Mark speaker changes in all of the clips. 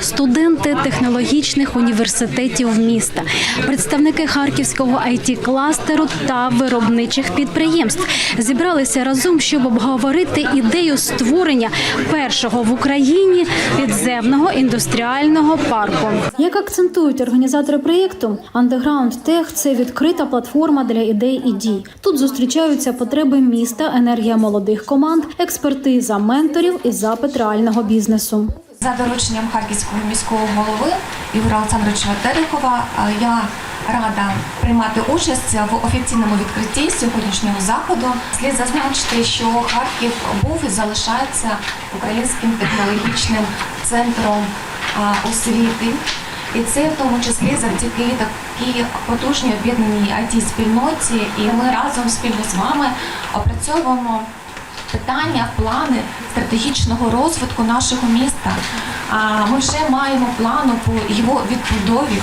Speaker 1: Студенти технологічних університетів міста, представники харківського it кластеру та виробничих підприємств зібралися разом, щоб обговорити ідею створення першого в Україні підземного індустріального парку. Як акцентують організатори проєкту, Underground Tech – це відкрита платформа для ідей і дій. Тут зустрічаються потреби міста, енергія молодих команд, експертиза менторів і запит реального бізнесу.
Speaker 2: За дорученням харківського міського голови Ігоря Олександровича Терехова е, я рада приймати участь в офіційному відкритті сьогоднішнього заходу. Слід зазначити, що Харків був і залишається українським технологічним центром е, освіти. І це в тому числі завдяки такій потужній об'єднаній it спільноті. І ми разом спільно з вами опрацьовуємо питання, плани стратегічного розвитку нашого міста. Ми вже маємо плану по його відбудові,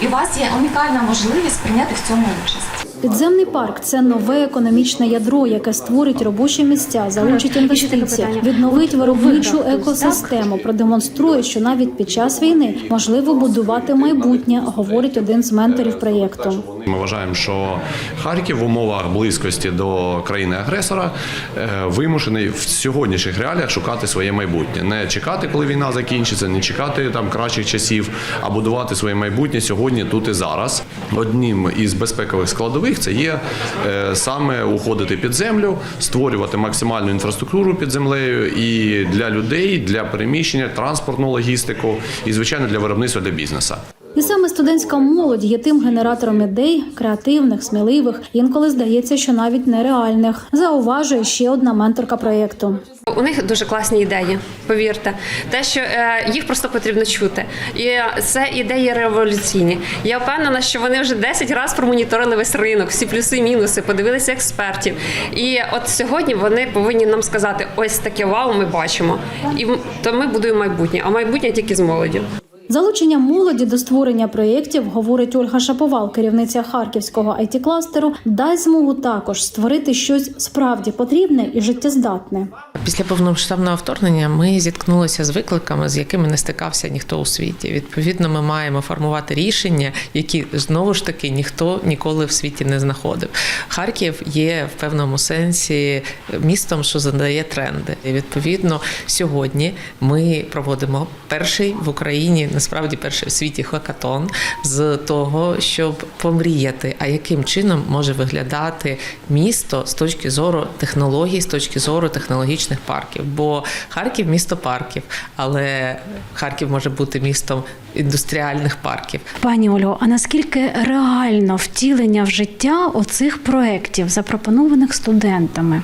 Speaker 2: і у вас є унікальна можливість прийняти в цьому участь.
Speaker 1: Підземний парк це нове економічне ядро, яке створить робочі місця, залучить інвестиції, відновить виробничу екосистему, продемонструє, що навіть під час війни можливо будувати майбутнє, говорить один з менторів проєкту.
Speaker 3: Ми вважаємо, що Харків в умовах близькості до країни-агресора е, вимушений в сьогоднішніх реаліях шукати своє майбутнє, не чекати, коли війна закінчиться, не чекати там кращих часів, а будувати своє майбутнє сьогодні, тут і зараз. Одним із безпекових складових це є е, саме уходити під землю, створювати максимальну інфраструктуру під землею і для людей, для переміщення, транспортну логістику і звичайно для виробництва для бізнесу.
Speaker 1: І саме студентська молодь є тим генератором ідей, креативних, сміливих, інколи здається, що навіть нереальних. Зауважує ще одна менторка проєкту.
Speaker 4: У них дуже класні ідеї, повірте. Те, що е, їх просто потрібно чути. І це ідеї революційні. Я впевнена, що вони вже 10 разів промоніторили весь ринок, всі плюси і мінуси, подивилися експертів. І от сьогодні вони повинні нам сказати: ось таке вау, ми бачимо. І то ми будуємо майбутнє, а майбутнє тільки з молоддю.
Speaker 1: Залучення молоді до створення проєктів, говорить Ольга Шаповал, керівниця харківського it кластеру дасть змогу також створити щось справді потрібне і життєздатне.
Speaker 5: Після повномасштабного вторгнення ми зіткнулися з викликами, з якими не стикався ніхто у світі. Відповідно, ми маємо формувати рішення, які знову ж таки ніхто ніколи в світі не знаходив. Харків є в певному сенсі містом, що задає тренди. І відповідно, сьогодні ми проводимо перший в Україні, насправді перший в світі хакатон з того, щоб помріяти, а яким чином може виглядати місто з точки зору технологій, з точки зору технологічних парків. Бо Харків місто парків, але Харків може бути містом індустріальних парків.
Speaker 1: Пані Ольго, а наскільки реально втілення в життя оцих проєктів, запропонованих студентами?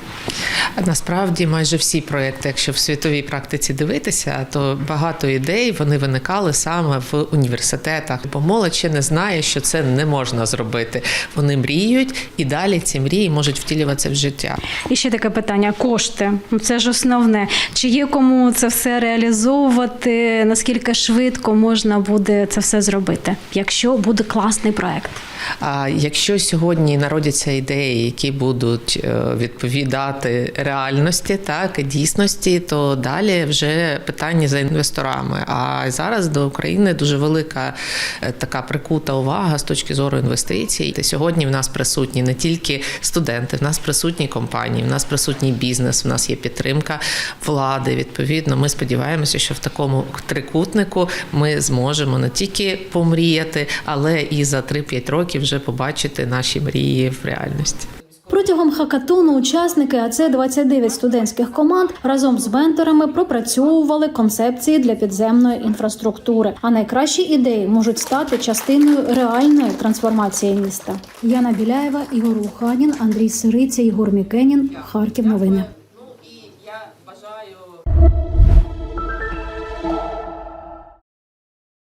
Speaker 5: Насправді, майже всі проекти, якщо в світовій практиці дивитися, то багато ідей вони виникали саме в університетах. Бо молодь ще не знає, що це не можна зробити. Вони мріють і далі ці мрії можуть втілюватися в життя.
Speaker 1: І ще таке питання: кошти. Ну, Це ж основне. Чи є кому це все реалізовувати? Наскільки швидко можна буде це все зробити, якщо буде класний проект?
Speaker 5: А якщо сьогодні народяться ідеї, які будуть е, відповідати реальності, так дійсності, то далі вже питання за інвесторами. А зараз до України дуже велика е, така прикута увага з точки зору інвестицій. Та сьогодні в нас присутні не тільки студенти, в нас присутні компанії, в нас присутній бізнес, в нас є підтримка влади. Відповідно, ми сподіваємося, що в такому трикутнику ми зможемо не тільки помріяти, але і за 3-5 років вже побачити наші мрії в реальності.
Speaker 1: Протягом хакатону учасники АЦ 29 студентських команд разом з менторами пропрацьовували концепції для підземної інфраструктури. А найкращі ідеї можуть стати частиною реальної трансформації міста. Яна Біляєва, Ігор Луханін, Андрій Сириця, Ігор Мікенін. Харків. Новини.